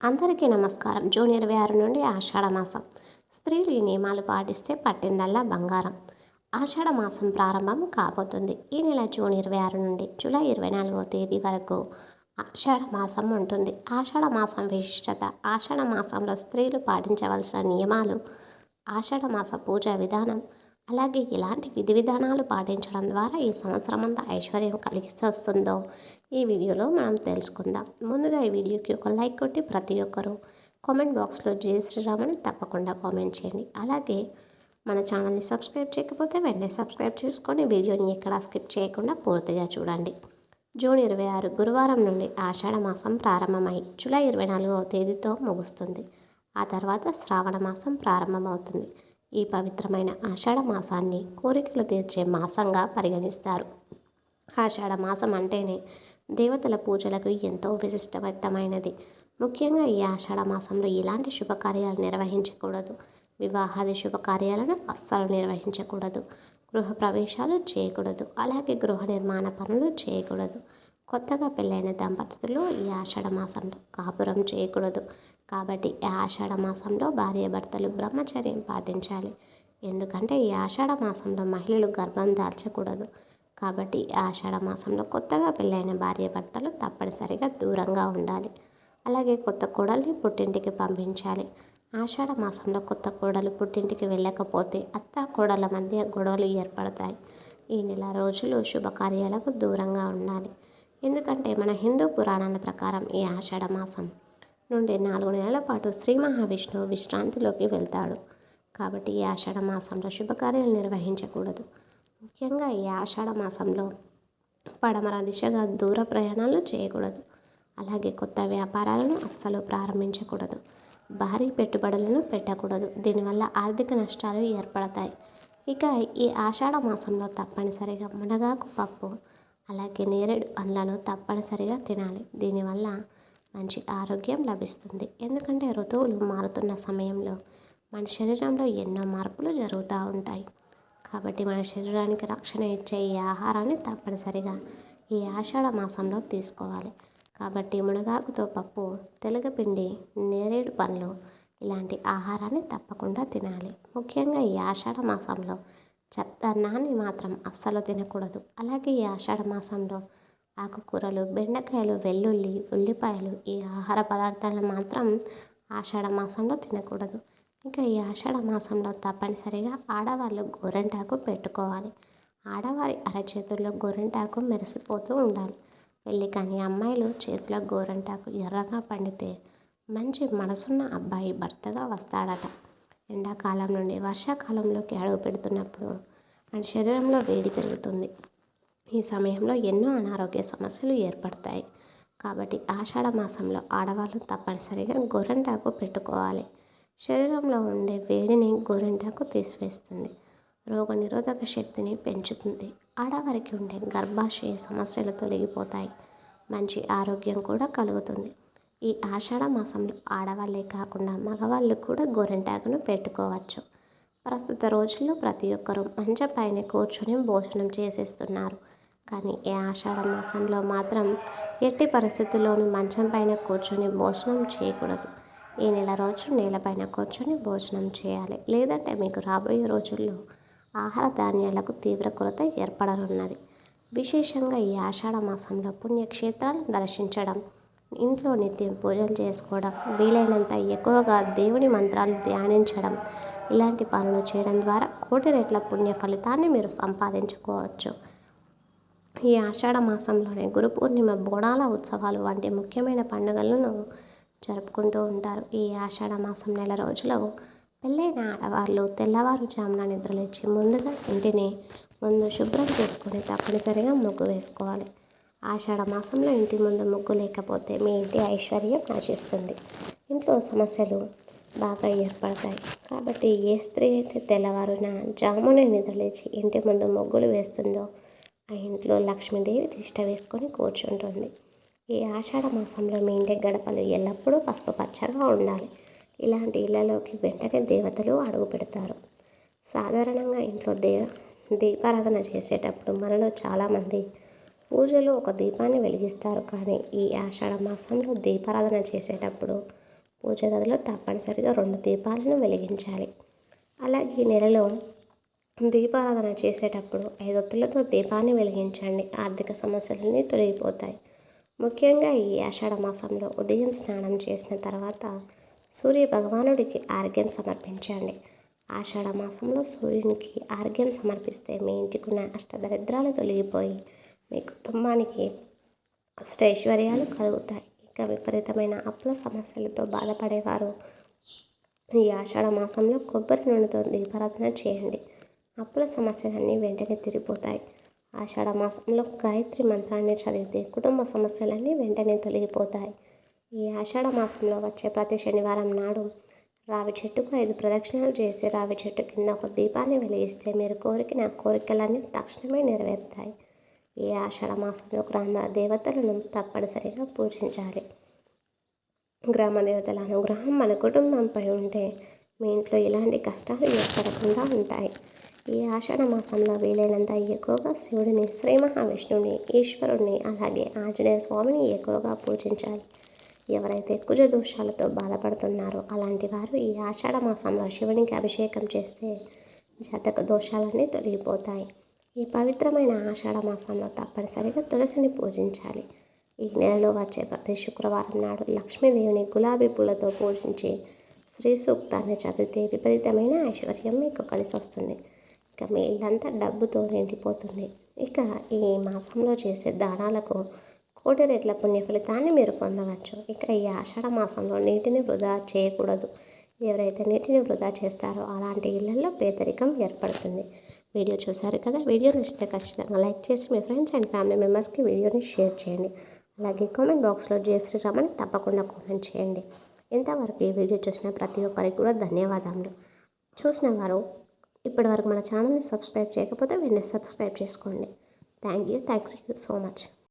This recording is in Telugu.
అందరికీ నమస్కారం. జూన్ ఇరవై ఆరు నుండి ఆషాఢ మాసం. స్త్రీలు ఈ నియమాలు పాటిస్తే పట్టిందల్లా బంగారం. ఆషాఢ మాసం ప్రారంభం కాబోతుంది. ఈ నెల జూన్ ఇరవై ఆరు నుండి జూలై ఇరవై నాలుగో తేదీ వరకు ఆషాఢ మాసం ఉంటుంది. ఆషాఢ మాసం విశిష్టత ఆషాఢ మాసంలో స్త్రీలు పాటించవలసిన నియమాలు ఆషాఢ మాస పూజా విధానం అలాగే ఇలాంటి విధి విధానాలు పాటించడం ద్వారా ఈ సంవత్సరం అంతా ఐశ్వర్యం కలిగి వస్తుందో ఈ వీడియోలో మనం తెలుసుకుందాం. ముందుగా ఈ వీడియోకి ఒక లైక్ కొట్టి ప్రతి ఒక్కరూ కామెంట్ బాక్స్లో జయ శ్రీరామని తప్పకుండా కామెంట్ చేయండి. అలాగే మన ఛానల్ని సబ్స్క్రైబ్ చేయకపోతే వెంటనే సబ్స్క్రైబ్ చేసుకొని వీడియోని ఎక్కడా స్కిప్ చేయకుండా పూర్తిగా చూడండి. జూన్ ఇరవై ఆరు గురువారం నుండి ఆషాఢ మాసం ప్రారంభమై జూలై ఇరవై నాలుగవ తేదీతో ముగుస్తుంది. ఆ తర్వాత శ్రావణ మాసం ప్రారంభమవుతుంది. ఈ పవిత్రమైన ఆషాఢ మాసాన్ని కోరికలు తీర్చే మాసంగా పరిగణిస్తారు. ఆషాఢ మాసం అంటేనే దేవతల పూజలకు ఎంతో విశిష్టవంతమైనది ముఖ్యంగా ఈ ఆషాఢ మాసంలో ఎలాంటి శుభకార్యాలు నిర్వహించకూడదు. వివాహాది శుభకార్యాలను అస్సలు నిర్వహించకూడదు. గృహ ప్రవేశాలు చేయకూడదు. అలాగే గృహ నిర్మాణ పనులు చేయకూడదు. కొత్తగా పెళ్ళైన దంపతులు ఈ ఆషాఢ మాసంలో కాపురం చేయకూడదు. కాబట్టి ఈ ఆషాఢ మాసంలో భార్యాభర్తలు బ్రహ్మచర్యం పాటించాలి. ఎందుకంటే ఈ ఆషాఢ మాసంలో మహిళలు గర్భం దాల్చకూడదు. కాబట్టి ఈ ఆషాఢ మాసంలో కొత్తగా పెళ్ళైన భార్యాభర్తలు తప్పనిసరిగా దూరంగా ఉండాలి. అలాగే కొత్త కోడల్ని పుట్టింటికి పంపించాలి. ఆషాఢ మాసంలో కొత్త కోడలు పుట్టింటికి వెళ్ళకపోతే అత్త కోడల మధ్య గొడవలు ఏర్పడతాయి. ఈ నెల రోజులు శుభకార్యాలకు దూరంగా ఉండాలి. ఎందుకంటే మన హిందూ పురాణాల ప్రకారం ఈ ఆషాఢ మాసం నుండి నాలుగు నెలల పాటు శ్రీ మహావిష్ణువు విశ్రాంతిలోకి వెళ్తాడు. కాబట్టి ఈ ఆషాఢ మాసంలో శుభకార్యాలు నిర్వహించకూడదు. ముఖ్యంగా ఈ ఆషాఢ మాసంలో పడమర దిశగా దూర ప్రయాణాలు చేయకూడదు. అలాగే కొత్త వ్యాపారాలను అస్సలు ప్రారంభించకూడదు. భారీ పెట్టుబడులను పెట్టకూడదు. దీనివల్ల ఆర్థిక నష్టాలు ఏర్పడతాయి. ఇక ఈ ఆషాఢ మాసంలో తప్పనిసరిగా మునగాకు పప్పు అలాగే నేరేడు పండ్లను తప్పనిసరిగా తినాలి. దీనివల్ల మంచి ఆరోగ్యం లభిస్తుంది. ఎందుకంటే ఋతువులు మారుతున్న సమయంలో మన శరీరంలో ఎన్నో మార్పులు జరుగుతూ ఉంటాయి. కాబట్టి మన శరీరానికి రక్షణ ఇచ్చే ఈ ఆహారాన్ని తప్పనిసరిగా ఈ ఆషాఢ మాసంలో తీసుకోవాలి. కాబట్టి మునగాకుతో పప్పు తెలగపిండి నేరేడు పండ్లు ఇలాంటి ఆహారాన్ని తప్పకుండా తినాలి. ముఖ్యంగా ఈ ఆషాఢ మాసంలో చెత్తన్నాన్ని మాత్రం అస్సలు తినకూడదు. అలాగే ఈ ఆషాఢ మాసంలో ఆకుకూరలు బెండకాయలు వెల్లుల్లి ఉల్లిపాయలు ఈ ఆహార పదార్థాలను మాత్రం ఆషాఢ మాసంలో తినకూడదు. ఇంకా ఈ ఆషాఢ మాసంలో తప్పనిసరిగా ఆడవాళ్ళు గోరెంటాకు పెట్టుకోవాలి. ఆడవారి అరచేతుల్లో గోరెంటాకు మెరిసిపోతూ ఉండాలి. పెళ్ళి కానీ అమ్మాయిలు చేతిలో గోరెంటాకు ఎర్రగా పండితే మంచి మనసున్న అబ్బాయి భర్తగా వస్తాడట. ఎండాకాలం నుండి వర్షాకాలంలోకి అడుగు పెడుతున్నప్పుడు మన శరీరంలో వేడి పెరుగుతుంది. ఈ సమయంలో ఎన్నో అనారోగ్య సమస్యలు ఏర్పడతాయి. కాబట్టి ఆషాఢ మాసంలో ఆడవాళ్ళు తప్పనిసరిగా గోరెంటాకు పెట్టుకోవాలి. శరీరంలో ఉండే వేడిని గోరెంటాకు తీసివేస్తుంది. రోగనిరోధక శక్తిని పెంచుతుంది. ఆడవారికి ఉండే గర్భాశయ సమస్యలు తొలగిపోతాయి. మంచి ఆరోగ్యం కూడా కలుగుతుంది. ఈ ఆషాఢ మాసంలో ఆడవాళ్ళే కాకుండా మగవాళ్ళు కూడా గోరింటాకును పెట్టుకోవచ్చు. ప్రస్తుత రోజుల్లో ప్రతి ఒక్కరూ మంచపైన కూర్చొని భోజనం చేసేస్తున్నారు. కానీ ఈ ఆషాఢ మాసంలో మాత్రం ఎట్టి పరిస్థితుల్లోనూ మంచం పైన కూర్చొని భోజనం చేయకూడదు. ఈ నెల రోజు నేలపైన కూర్చొని భోజనం చేయాలి. లేదంటే మీకు రాబోయే రోజుల్లో ఆహార ధాన్యాలకు తీవ్ర కొరత ఏర్పడనున్నది. విశేషంగా ఈ ఆషాఢ మాసంలో పుణ్యక్షేత్రాలను దర్శించడం ఇంట్లో నిత్యం పూజలు చేసుకోవడం వీలైనంత ఎక్కువగా దేవుని మంత్రాలు ధ్యానించడం ఇలాంటి పనులు చేయడం ద్వారా కోటి రెట్ల పుణ్య ఫలితాన్ని మీరు సంపాదించుకోవచ్చు. ఈ ఆషాఢ మాసంలోనే గురు పూర్ణిమ బోడాల ఉత్సవాలు వంటి ముఖ్యమైన పండుగలను జరుపుకుంటూ ఉంటారు. ఈ ఆషాఢ మాసం నెల రోజులు పెళ్ళైన ఆడవాళ్ళు తెల్లవారుజామున నిద్రలేచి ముందుగా ఇంటిని ముందు శుభ్రం చేసుకొని తప్పనిసరిగా ముగ్గు వేసుకోవాలి. ఆషాఢ మాసంలో ఇంటి ముందు ముగ్గు లేకపోతే మీ ఇంటి ఐశ్వర్యం నాశిస్తుంది. ఇంట్లో సమస్యలు బాగా ఏర్పడతాయి. కాబట్టి ఏ స్త్రీ అయితే తెల్లవారున జామున నిద్రలేచి ఇంటి ముందు ముగ్గులు వేస్తుందో ఆ ఇంట్లో లక్ష్మీదేవి తిష్ట వేసుకొని కూర్చుంటుంది. ఈ ఆషాఢ మాసంలో మీ ఇంటి గడపలు ఎల్లప్పుడూ పసుపు పచ్చగా ఉండాలి. ఇలాంటి ఇళ్ళలోకి వెంటనే దేవతలు అడుగు పెడతారు. సాధారణంగా ఇంట్లో దేవ దీపారాధన చేసేటప్పుడు మనలో చాలామంది పూజలో ఒక దీపాన్ని వెలిగిస్తారు. కానీ ఈ ఆషాఢ మాసంలో దీపారాధన చేసేటప్పుడు పూజ గదిలో తప్పనిసరిగా రెండు దీపాలను వెలిగించాలి. అలాగే ఈ నెలలో దీపారాధన చేసేటప్పుడు ఐదొత్తులతో దీపాన్ని వెలిగించండి. ఆర్థిక సమస్యలన్నీ తొలగిపోతాయి. ముఖ్యంగా ఈ ఆషాఢ మాసంలో ఉదయం స్నానం చేసిన తర్వాత సూర్య భగవానుడికి ఆరోగ్యం సమర్పించండి. ఆషాఢ మాసంలో సూర్యునికి ఆరోగ్యం సమర్పిస్తే మీ ఇంటికి ఉన్న అష్టదరిద్రాలు తొలగిపోయి మీ కుటుంబానికి అష్టైశ్వర్యాలు కలుగుతాయి. ఇక విపరీతమైన అప్పుల సమస్యలతో బాధపడేవారు ఈ ఆషాఢ మాసంలో కొబ్బరి నూనెతో దీపారాధన చేయండి. అప్పుల సమస్యలన్నీ వెంటనే తిరిగిపోతాయి ఆషాఢ మాసంలో గాయత్రి మంత్రాన్ని చదివితే కుటుంబ సమస్యలన్నీ వెంటనే తొలగిపోతాయి. ఈ ఆషాఢ మాసంలో వచ్చే ప్రతి శనివారం నాడు రావి చెట్టుకు ఐదు ప్రదక్షిణాలు చేసి రావి చెట్టు కింద ఒక దీపాన్ని వెలిగిస్తే మీరు కోరికిన కోరికలన్నీ తక్షణమే నెరవేరుతాయి. ఈ ఆషాఢ మాసంలో గ్రామ దేవతలను తప్పనిసరిగా పూజించాలి. గ్రామ దేవతల అనుగ్రహం మన కుటుంబంపై ఉంటే మీ ఇంట్లో ఎలాంటి కష్టాలు ఏర్పడకుండా ఉంటాయి. ఈ ఆషాఢ మాసంలో వీలైనంత ఎక్కువగా శివుడిని శ్రీ మహావిష్ణువుని ఈశ్వరుణ్ణి అలాగే ఆంజనేయ స్వామిని ఎక్కువగా పూజించాలి. ఎవరైతే కుజ దోషాలతో బాధపడుతున్నారో అలాంటి వారు ఈ ఆషాఢ మాసంలో శివునికి అభిషేకం చేస్తే జాతక దోషాలన్నీ తొలగిపోతాయి. ఈ పవిత్రమైన ఆషాఢ మాసంలో తప్పనిసరిగా తులసిని పూజించాలి. ఈ నెలలో వచ్చే ప్రతి శుక్రవారం నాడు లక్ష్మీదేవిని గులాబీ పూలతో పూజించి శ్రీ సూక్తాన్ని చదివితే విపరీతమైన ఐశ్వర్యం మీకు కలిసి వస్తుంది ఇక మీ ఇల్లంతా డబ్బుతో నిండిపోతుంది. ఇక ఈ మాసంలో చేసే దానాలకు కోటి రెట్ల పుణ్య ఫలితాన్ని మీరు పొందవచ్చు. ఇక ఈ ఆషాఢ మాసంలో నీటిని వృధా చేయకూడదు. ఎవరైతే నీటిని వృధా చేస్తారో అలాంటి ఇళ్ళలో పేదరికం ఏర్పడుతుంది. వీడియో చూసారు కదా? వీడియో నచ్చితే ఖచ్చితంగా లైక్ చేసి మీ ఫ్రెండ్స్ అండ్ ఫ్యామిలీ మెంబర్స్కి వీడియోని షేర్ చేయండి. అలాగే కామెంట్ బాక్స్లో జయ శ్రీరామని తప్పకుండా కామెంట్ చేయండి. ఇంతవరకు ఈ వీడియో చూసిన ప్రతి ఒక్కరికి కూడా ధన్యవాదాలు చూసిన వారు ఇప్పటివరకు మన ఛానల్ని సబ్స్క్రైబ్ చేయకపోతే వెంటనే సబ్స్క్రైబ్ చేసుకోండి. Thank you. Thanks you so much.